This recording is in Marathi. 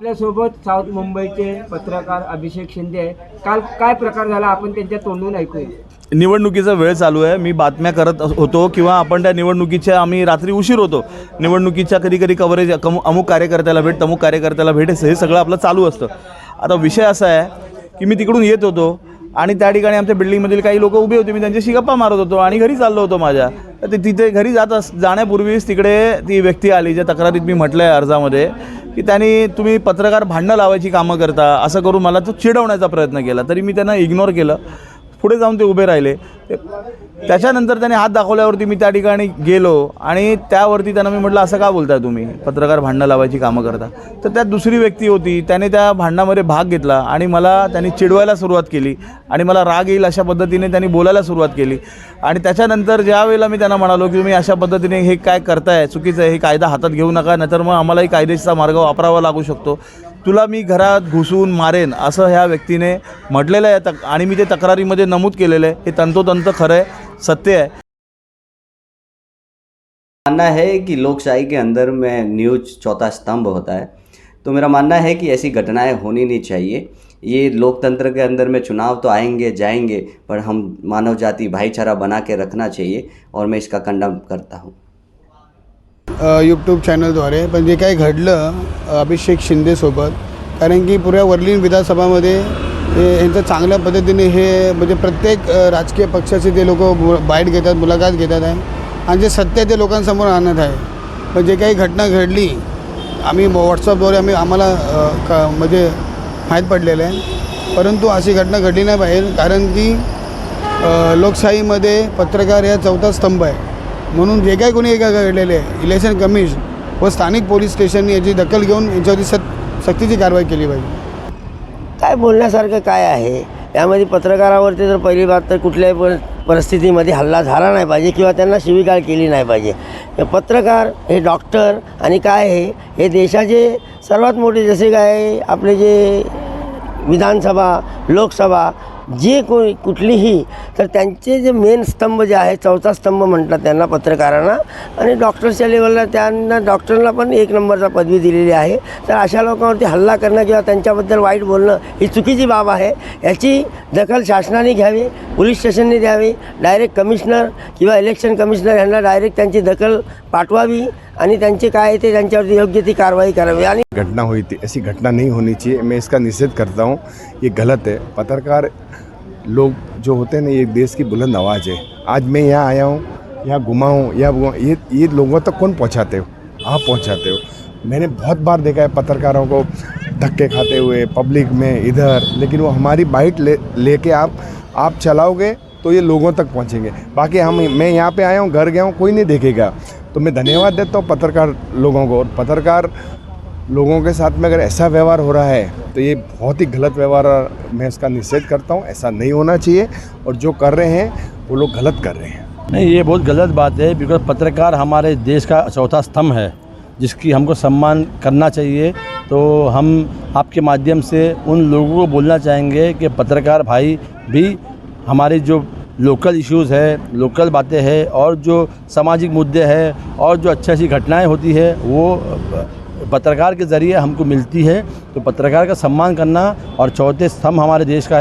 आपल्यासोबत साऊथ मुंबईचे पत्रकार अभिषेक शिंदे आहे काल काय प्रकार झाला? आपण त्यांच्या तोंडून ऐकूया. निवडणुकीचा वेळ चालू आहे. मी बातम्या करत होतो किंवा आपण त्या निवडणुकीच्या आम्ही रात्री उशीर होतो. निवडणुकीच्या कधी कधी कव्हरेज अमुक कार्यकर्त्याला भेट तमुक कार्यकर्त्याला भेट हे सगळं आपलं चालू असतं. आता विषय असा आहे की मी तिकडून येत होतो आणि त्या ठिकाणी आमच्या बिल्डिंगमधील काही लोक उभे होते. मी त्यांच्याशी गप्पा मारत होतो आणि घरी चाललो होतो माझ्या. तर ते तिथे घरी जात अस जाण्यापूर्वीच तिकडे ती व्यक्ती आली. ज्या तक्रारीत मी म्हटलं आहे अर्जामध्ये की त्यांनी तुम्ही पत्रकार भांडणं लावायची कामं करता असं करून मला तो चिडवण्याचा प्रयत्न केला. तरी मी त्यांना इग्नोर केलं. पुढे जाऊन ते उभे राहिले. त्याच्यानंतर त्याने हात दाखवल्यावरती मी त्या ठिकाणी गेलो आणि त्यावरती त्यांना मी म्हटलं असं का बोलताय तुम्ही? पत्रकार भांडणं लावायची कामं करता. तर त्यात दुसरी व्यक्ती होती त्याने त्या भांडणामध्ये भाग घेतला आणि मला त्यांनी चिडवायला सुरुवात केली आणि मला राग येईल अशा पद्धतीने त्यांनी बोलायला सुरुवात केली. आणि त्याच्यानंतर ज्यावेळेला मी त्यांना म्हणालो की तुम्ही अशा पद्धतीने हे काय करताय? चुकीचं आहे हे कायदा हातात घेऊ नका नाहीतर मग आम्हालाही कायदेशीरचा मार्ग वापरावा लागू शकतो. तुला मी घरात घुसून मारेन, असं ह्या व्यक्तीने म्हटलेलं आहे. तक आणि मी ते तक्रारीमध्ये नमूद केलेलं आहे. हे तंतोतंत खरं आहे, सत्य आहे. मानना है कि लोकशाही के अंदर में न्यूज़ चौथा स्तंभ होता है। तो मेरा मानना है कि ऐसी घटनाएँ होनी नहीं चाहिए। ये लोकतंत्र के अंदर में चुनाव तो आएँगे, जाएँगे, पर हम मानव जाति भाईचारा बना के रखना चाहिए और मैं इसका कंडम करता हूँ। यूट्यूब चॅनलद्वारे पण जे काही घडलं अभिषेक शिंदेसोबत कारण की पुऱ्या वर्लीन विधानसभामध्ये हे यांचं चांगल्या पद्धतीने हे म्हणजे प्रत्येक राजकीय पक्षाचे ते लोक बाईट घेतात मुलाखत घेतात आहे आणि जे सत्य ते लोकांसमोर आणत आहे. पण जे काही घटना घडली आम्ही व्हॉट्सअपद्वारे आम्ही आम्हाला का म्हणजे माहीत पडलेलं आहे. परंतु अशी घटना घडली नाही पाहिजे कारण की लोकशाहीमध्ये पत्रकार या चौथा स्तंभ आहे. म्हणून जे काही कोणी एका घडलेले आहे इलेक्शन कमिशन व स्थानिक पोलीस स्टेशननी याची दखल घेऊन यांच्यावरती सत सक्तीची कारवाई केली पाहिजे. काय बोलण्यासारखं काय आहे? यामध्ये पत्रकारावरती जर पहिली बात तर कुठल्याही पर परिस्थितीमध्ये हल्ला झाला नाही पाहिजे किंवा त्यांना शिविकार केली नाही पाहिजे. पत्रकार हे डॉक्टर आणि काय आहे? हे देशाचे सर्वात मोठे जसे काय आपले जे विधानसभा लोकसभा जे कोणी कुठलीही तर त्यांचे जे मेन स्तंभ जे आहे चौथा स्तंभ म्हणतात त्यांना पत्रकारांना आणि डॉक्टर्सच्या लेवलला त्यांना डॉक्टरला पण एक नंबरचा पदवी दिलेली आहे. तर अशा लोकांवरती हल्ला करणं किंवा त्यांच्याबद्दल वाईट बोलणं ही चुकीची बाब आहे. याची दखल शासनाने घ्यावी पोलीस स्टेशनने द्यावी डायरेक्ट कमिशनर किंवा इलेक्शन कमिशनर यांना डायरेक्ट त्यांची दखल पाठवावी. योग्य ती कार्रवाई करावी. आणि घटना हुई थी, ऐसी घटना नहीं होनी चाहिए। मैं इसका निषेध करता हूँ। ये गलत है। पत्रकार लोग जो होते हैं ना, ये देश की बुलंद आवाज़ है। आज मैं यहाँ आया हूँ, यहाँ घुमा हूँ या वो- ये ये लोगों तक कौन पहुँचाते हो? आप पहुँचाते हो। मैंने बहुत बार देखा है पत्रकारों को धक्के खाते हुए, पब्लिक में, इधर। लेकिन वो हमारी बाइट ले लेके आप आप चलाओगे तो ये लोगों तक पहुँचेंगे। बाकी हम मैं यहाँ पे आया हूँ, घर गया हूँ, कोई नहीं देखेगा। तो मैं धन्यवाद देता हूँ पत्रकार लोगों को और पत्रकार लोगों के साथ में अगर ऐसा व्यवहार हो रहा है तो ये बहुत ही गलत व्यवहार मैं इसका निषेध करता हूँ। ऐसा नहीं होना चाहिए और जो कर रहे हैं, वो लोग गलत कर रहे हैं। नहीं, ये बहुत गलत बात है बिकॉज़ पत्रकार हमारे देश का चौथा स्तंभ है, जिसकी हमको सम्मान करना चाहिए। तो हम आपके माध्यम से उन लोगों को बोलना चाहेंगे कि पत्रकार भाई भी हमारे जो लोकल इश्यूज़ है, लोकल बातें हैं, और जो सामाजिक मुद्दे हैं, और जो अच्छी अच्छी घटनाएँ होती है, वो पत्रकार के ज़रिए हमको मिलती है। तो पत्रकार का सम्मान करना और चौथे स्तंभ हमारे देश का है।